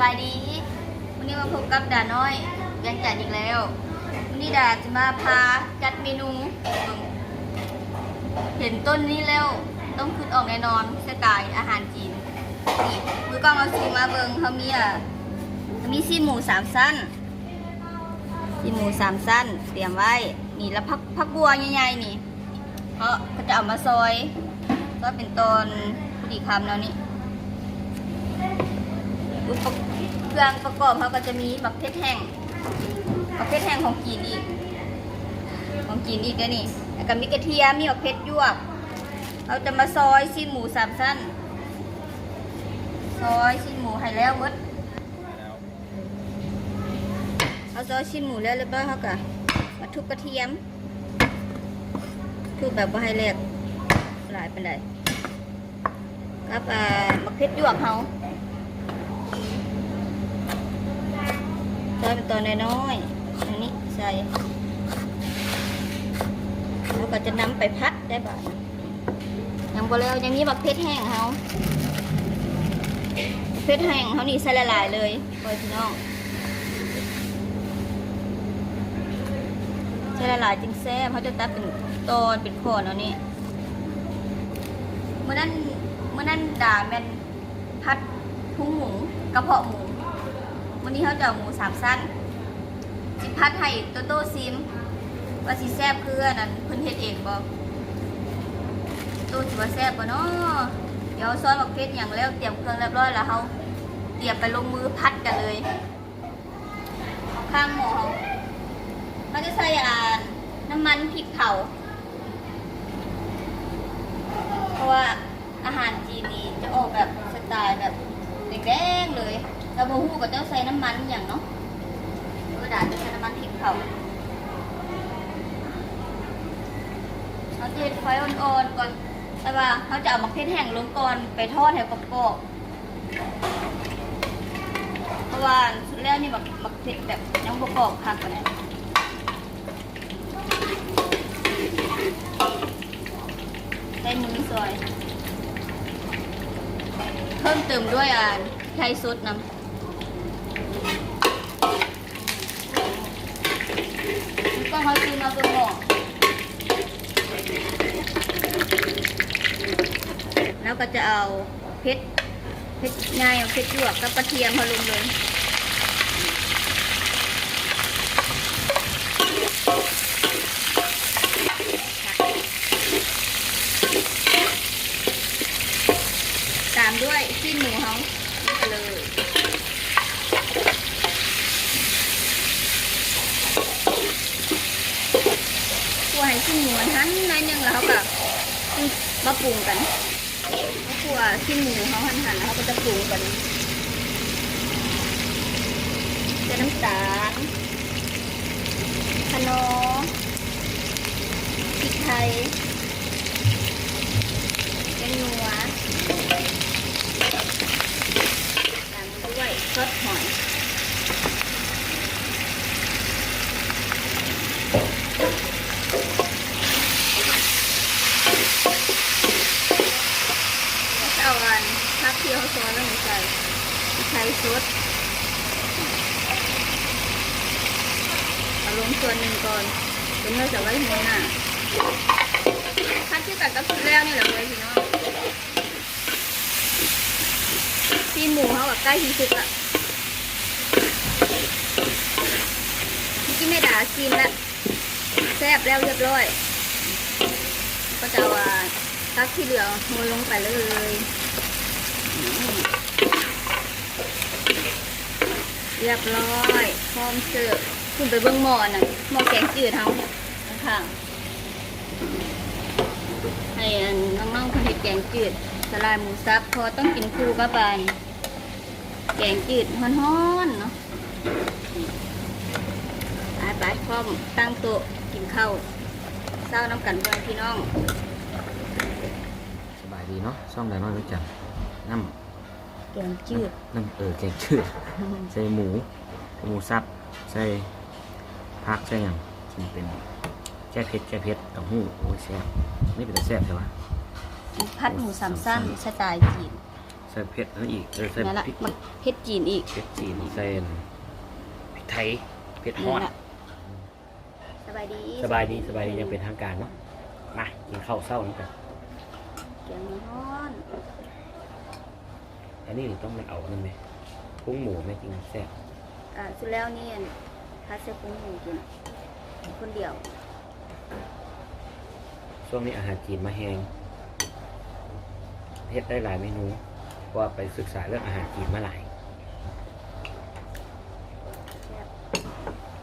บายดีวันนี้มาพบกับดาน้อยยังจัดอีกแล้ววันนี้ดาจะมาพาจัดเมนู เห็นต้นนี้แล้ว ต้องขึ้นออกแน่นอนสไตล์อาหารจีนนี่มือกล้องเอาซีมาเบิงเขามีอะมีซีหมูสามสั้นซีหมูสามสั้น เตรียมไว้ นี่แล้วพักพักบัวใหญ่ๆนี่เขาก็จะเอามาซอย ก็เป็นตอนพอดีคำแล้วนี่ อุปกรณ์เครื่องประกอบเขาก็จะมีบักเพชรแห้งบักเพชรแห้งของจีนอีก ของจีนอีกแล้วนี่แล้วก็มีกระเทียมมีบักเพชรยวกเราจะมาซอยชิ้นหมูสามสั้น ซอยชิ้นหมูให้แล้วมดเอาซอยชิ้นหมูแล้วเรียบร้อยเขาก็มาทุบกระเทียม ทุบแบบว่าให้แหลกหลายเป็นไดกับอ่าบักเพชรยวกเขา ซอยเป็นตอนน้อยๆอันนี้ใส่แล้วก็จะนำไปพัดได้บ่ายังบ่แล้วยังมีบักเพชรแห้งเขาเพชรแห้งเขานี่ใส่ละลายเลยปล่อยพี่น้องใส่ละลายจึงแซ่บเขาจะตัดเป็นตอนเป็นโคนเอานี่เมื่อนั้นเมื่อนั้นด่าแมนพัดพุงหมูกระเพาะหมู วันนี้เขาจะเอาหมูสามสั้นสิพัดให้โตโต้ซิม ว่าสิแซ่บคืออันนั้นเพิ่นเฮ็ดเองบ่โตสิว่าแซ่บบ่เนาะเดี๋ยวซอยบักเพชรอย่างแล้วเตรียมเครื่องเรียบร้อยแล้วเขาเตรียมไปลงมือพัดกันเลยข้างหม้อเขาเขาจะใส่อ่าน้ำมันพริกเผาเพราะว่า แล้วโบฮูก็ต้องใส่น้ำมันอย่างเนาะกระดาษจะใส่น้ำมันพริกเผาเขาจะไฟอ่อนๆก่อน แต่ว่าเขาจะเอามะเขือแห้งลงก่อนไปทอดให้กรอบๆเพราะว่าสุดแล้วนี่แบบมะเขือแบบยังปรอบคักกันเนี่ยใช้มือซอย เพิ่มเติมด้วยอ่าไทยซุดน้ำก็เขาซื้อมาเป็นหม้อ แล้วก็จะเอาเพชรเพชรง่ายเอาเพชรหยวกกับกระเทียมมาลงเลยตามด้วยชิ้นหมูเขาเลยคั่วให้ชิ้นหมูมันหันน้อยนึงแล้วเขาก็มาปรุงกัน เขาคั่วชิ้นหมูเขาหั่นหันๆแล้วเขาก็จะปรุงกันจะน้ำตาลขนอพริกไทยเป็นนัวตามด้วยซอสหอยแล้วก็เอาอันพักเที่ยวซอสแล้วมาใส่ใช้ซด เอาลงส่วนหนึ่งก่อนเป็นเนื้อจะไว้หัวหน้าพัดที่ตัดกับชุดแล้วนี่แหละเลยพี่น้องซีนหมูเขาแบบใกล้ที่สุดละเมื่ไม่ด่าซีนแล้วแซ่บแล้วเรียบร้อย ก็จะเอาตักที่เหลือโรยลงไปเลยอืม เรียบร้อยพร้อมเสิร์ฟคุณไปเบิ่งหม้อน่ะหม้อแกงจืดเขาข้างๆให้อันน้องๆคนเห็ดแกงจืดสลายหมูสับพอต้องกินคู่กับปานแกงจืดฮ้อนๆเนาะไปไปพร้อมตั้งโต๊ะกินข้าวเศร้าน้ำกันด้วยพี่น้องสบายดีเนาะช่องไดน้อยรู้จักน้ แกงจืดำน้ำเออแกงจืดใส่หมู หมูสับใส่ผักใส่หยังที่เป็นแก้เผ็ดแก้เผ็ดเต้าหู้โอ้ยแซ่บนี่เป็นแต่แซ่บใช่ปะพัดหมูสามสั้นสไตล์จีนใส่เผ็ดนั่นอีกเออใส่นั่นแหละพริกมันเผ็ดจีนอีกเผ็ดจีนใส่พริกไทยเผ็ดฮอนั่ดนแหละสบายดีสบายดีสบายดียังเป็นทางการเนาะมากินข้าวเช้านี่กันเกียงฮ้อน อันนี้ต้องมันเอานั่นไหมพุ้งหมูไหมจริงแซ่บอ่าสุดแล้วนี่ถ้าเสื้อปุ้งหมูกินคนเดียวช่วงนี้อาหารจีนมาแห้งเฮ็ดได้หลายเมนูเพราะว่าไปศึกษาเรื่องอาหารจีนมาหลายแซ่บ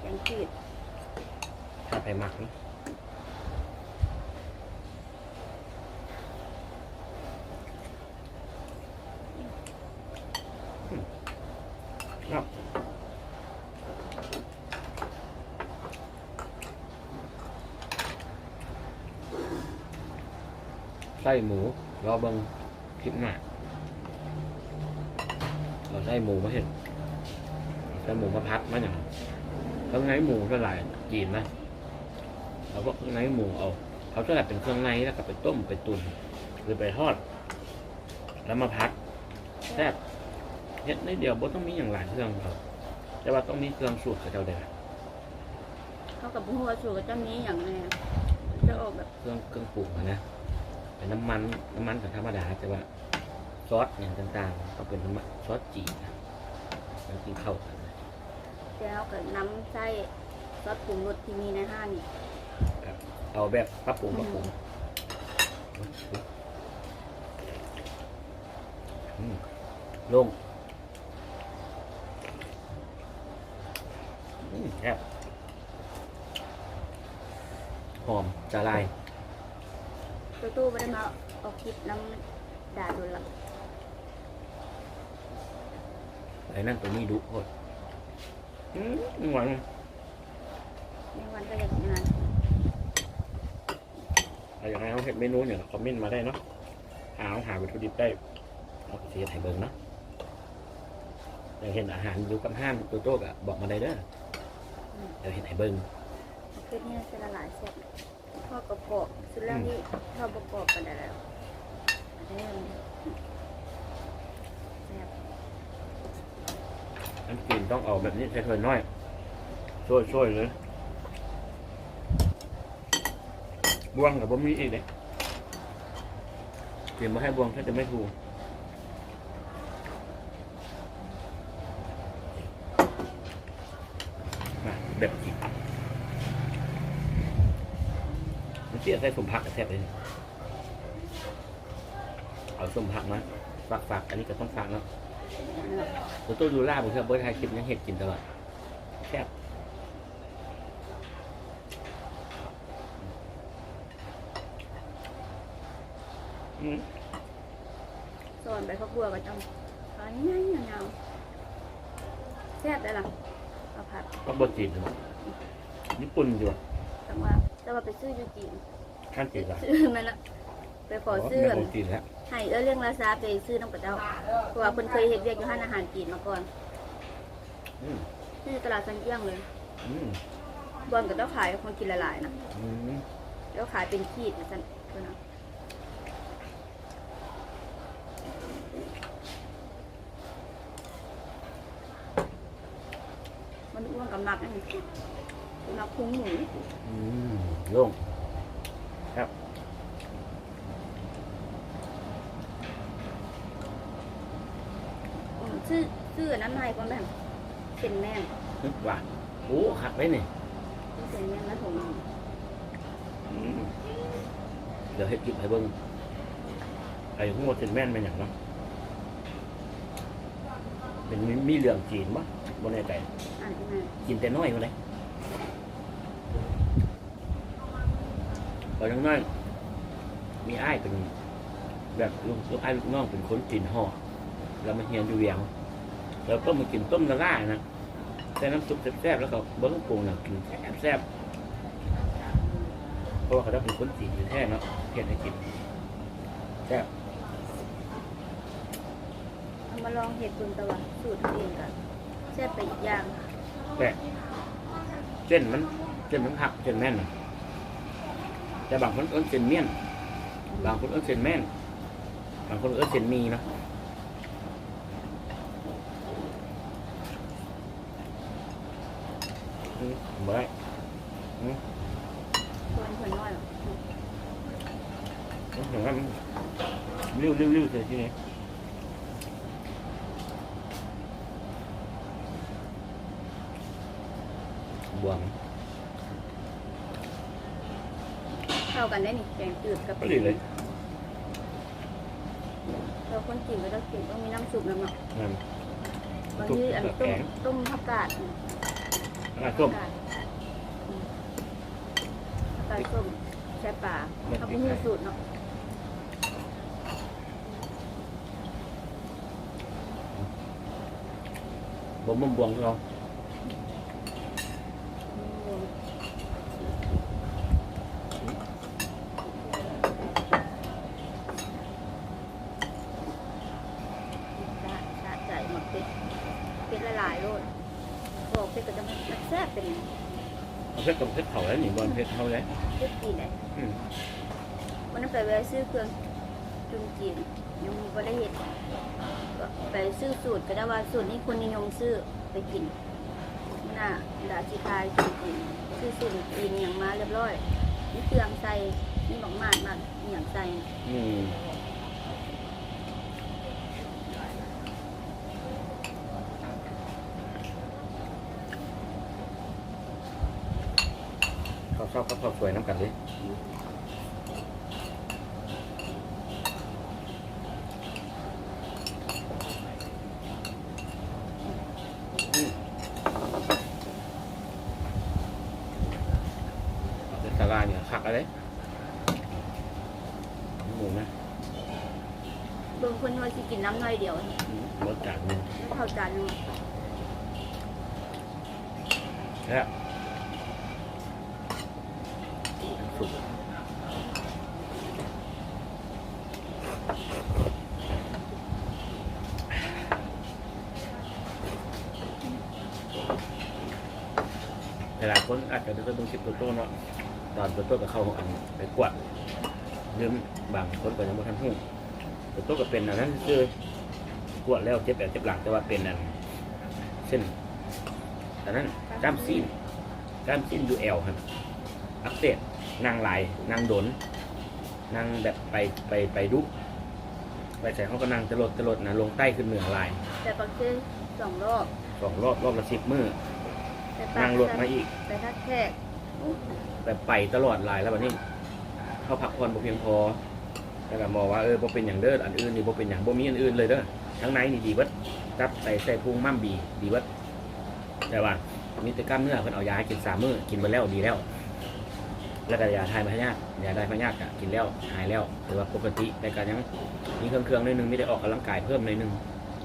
แกงจืดถ้าไปมักนี่ ไส้หมูรอเบิงคลิปหน้าเราไส้หมูมาเห็นไส้หมูมาพัดมาอย่างข้างในหมูก็หลายจีนนะเราก็เครื่องในหมูเอาเขาจะแบบเป็นเครื่องในแล้วก็ไปต้มไปตุนหรือไปทอด แล้วมาพัดแซ่บเฮ็ดในเดียวบ่ต้องมีอย่างหลายเครื่องครับแต่ว่าต้องมีเครื่องสูตรกับเจ้าเดียวเข้ากับหัวสูตรก็จะมีอย่างแน่จะออกแบบเครื่องเครื่องปรุงอะนะ เป็นน้ำมันน้ำมันกับธรรมดาแต่ว่าซอสอย่างต่างๆต้องเป็นน้ำมันซอสจีนนะแล้วกินเข้ากันนะแล้วกับน้ำไส้ซอสปรุงรสที่มีในห้างนี่เอาแบบปรับปรุงปรับปรุงอืมลงอืมแซ่บหอมจะลาย ตู้ตู้ไม่ได้มาออกคลิปน้ำด่าโดนหลังไอ้นั่นตัวนี้ดุโคตรอืมหวานในวันก็อยากงานอะไรอย่างไรเขาเห็นเมนูเนี่ยคอมเมนต์มาได้เนาะหาหาวัตถุดิบได้เอาเสียไทยเบิงเนาะอยากเห็นอาหารอยู่กับห้างตัวโต๊ะอะบอกมาได้เด้อเดี๋ยวเห็นไทยเบิงคือเนี่ยจะละลายเสร็จ ทอดกระกอบสุดแล้วนี่ทอประกอบกันได้แล้วอันนี้มันแซ่บน้ำจีนต้องเอาแบบนี้ใช้ถ้วยน้อย ช่วยช่วยเลยบวงกับบ่มีอีกเลยเตรียมมาให้บวงถ้าจะไม่ถูกมาแบบจีบมัน เสียใส่สมผักกับแทบเลยเอาสมผักมาฝากฝากอันนี้ก็ต้องฝากเนาะตัวตู้ดูล่าผมเชื่อเบิร์ดไทยคลิปยังเห็ดกินตลอดแซ่บอืมส่วนใบฟักบัวก็ต้องขายง่ายๆยาวๆแซ่บได้ละเอาผัดก็บดจีนเนาะญี่ปุ่นอยู่อะแต่ว่า แต่ว่าไปซื้ออยู่จีนข้างจีนละซื้อมันละไปขอซื้อไม่บดจีนแล้วให้เออเรื่องราซาไปซื้อน้ำกระเจ้าเพราะว่าเพิ่นเคยเห็นเรียกอยู่ห้านอาหารจีนมาก่อนอืมที่ตลาดซันเจี้ยงเลยอืมบอนกับเจ้าขายคนกินหลายๆนะอืมแล้วขายเป็นขีดนะสันเพิ่นนะมันอ้วนกับหนักนะห นักพุงหมูอืมโล่งครับอืมซื้อซื้ออันนั้นมาให้ก่อนแบบเป็นแม่นนึกว่าโอ้ขัดไว้นี่เป็นแม่นแล้วผมอืมเดี๋ยวเห็ดกิบให้เบิ้งไอ้หัวเป็นแม่นเป็นอย่างเนาะเป็นมีมีเหลืองจีนมั้ยบนแน่ใจอ่านที่มากินแต่น้อยมาเลย อยังน้อยมีอ้ายเป็นแบบลูกลูกอ้ายลูกน้องเป็นคนจีนห่อแล้วมาเฮียนอยู่เวียงแล้วก็มากินต้มละล่านะแต่น้ำซุปแซ่บๆแล้วก็เบิ้งปรุงนะกินแซ่บๆเพราะว่าเขาได้เป็นคนจีนอยู่แท้เนาะเพียนให้กินแซ่บเอามาลองเห็ดบุญตะวันสูตรตัวเองกันแซ่บไปอีกอย่างแต่เส้นมันเส้นมันหักเส้นแม่นน่ะ แต่บางคนเอิ้นเซนเมียน บางคนเอิ้นเซนแม่น บางคนเอิ้นเซนมีนะเมื่อตัวนี้คนน้อยเหรอเห็นเหมริ้วริ้วริ้วเลยที่นี่บวม เข้ากันได้นี่แกงจืดกับก็ดีเลยเราคนกินก็ต้องกินต้องมีน้ำซุปน้ำเนาะนั่นบางทีอันซุปกับต้แกมงต้มผักกาดอะส้มผักกาดอืมผักกาดส้มแช่ปลาไม่เขาติไม่ดมีไข่สูตรเนาะบ่มบวงเรา อืมชาชาใจหมดเป็ดเป็ดละลายโลดบอกเป็ดก็จะมันแซ่บเป็น เอาเพชรกับเพชรเผาแล้วหนิบอลเพชรเผาแล้วเป็ดจีนเลยอืมวันนั้นไปแวะซื้อเครื่องจุนจีนยังไม่ได้เห็นก็ไปซื้อสูตรก็ได้ว่าสูตรนี้คนนิยมซื้อไปกินมันน่ะดาจิทายจุนจีนซื้อสูตรจีนอย่างมาเรียบร้อยนี่เครื่องใส่นี่บักมาดมากอหย่างใส่อืม ขาชอบเขาชอบสวยน้ำกันดิอืมเป็นสาลาเนี่ยคักอะไรหมูนะบางคนว่าสิกินน้ำน้อยเดียวรสจัดหนึ่งไม่เท่าจานนึงแล้ว สุกหลายคนอาจจะด้ต้องคิดตัวโตเนาะตอนตัวโตกับเข้าอันไปกวาดลืมบางคนก็ยังไม่ทันหูตัวโตก็เป็นอันนั้นคือกวดแล้วเจ็บแบบเจ็บหลังแต่ว่าเป็นอันเส้นอันนั้นกล้ามซีนกล้ามซีนดูแอลครับอักเสบ นางไหลายนางโดนนางแบบไปไปไปดุไปใส่เขาก็นางตะลดตะลดนะลงใต้ขึ้นเหนือลายแต่ปักเส้นสองรอบสองรอบรอบละสิบมือแต่ปนั่งรถมาอีกแต่ถ้าแขกอุ๊ยแบบไปตลอดหลายแล้ววันนี้เขาพักผ่อนบ่เพียงพอแล้วก็มองว่าเออบ่เป็นอย่างเด้ออันอื่นนี่บ่เป็นอย่างบ่มีอันอื่นเลยเด้อทั้งในนี่ดีเบิดจับใส่ใส่พุงมั่มบีดีเบิดแต่ว่ามีแต่กล้ามเนื้อเพิ่นเอายาให้กินสามมื้อกินไปแล้วดีแล้ว แล้วก็ยาทายพยาธิยาได้พยาธิก็กินแล้วหายแล้วถือว่าปกติแต่ก็ยังมีเครื่องเครื่องๆนิดนึงไม่ได้ออกกำลังกายเพิ่มหนิดนึง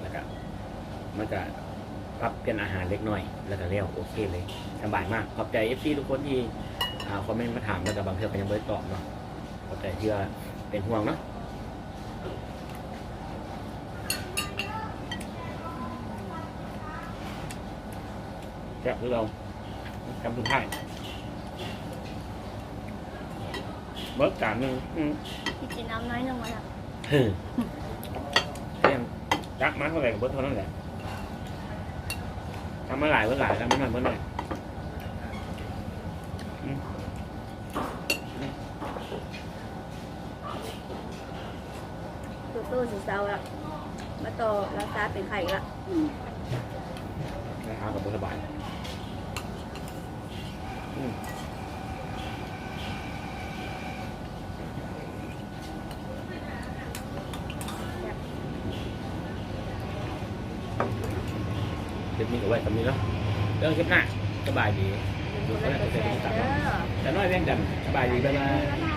แล้วก็มันก็ปรับเปลี่ยนอาหารเล็กน้อย แล้วก็แล้วโอเคเลยสบายมากขอบใจ FC ทุกคนที่อ่าคอมเมนต์มาถามแล้วกับางเทื่อก็ยังไม่ได้ตอบเนาะข้าใจที่ว่าเป็นห่วงเนาะแซ่บคือเราจำทุกท่าย เบิร์กจานหนึ่งอืมที่กินน้ำน้อยหนึงมาละฮึเที่ยงรักมาเท่าไหร่กับเบิร์กเท่านั้นแหละทำมาหลายเบิร์กหลายทำมาหน่อยเบิร์กหน่อยอืมตัวโตสีเซาละมาต่อรักษาเป็นไข่ละอืมนะครับกับสบายอืม คลิปนี้ก็ไว้ตรงนี้เนาะเรื่องคลิปหน้าสบายดีเป็นคนละกระแสเด้อแต่น้อยเพียงแต่สบายดีบ๊ายบายบ๊ายบาย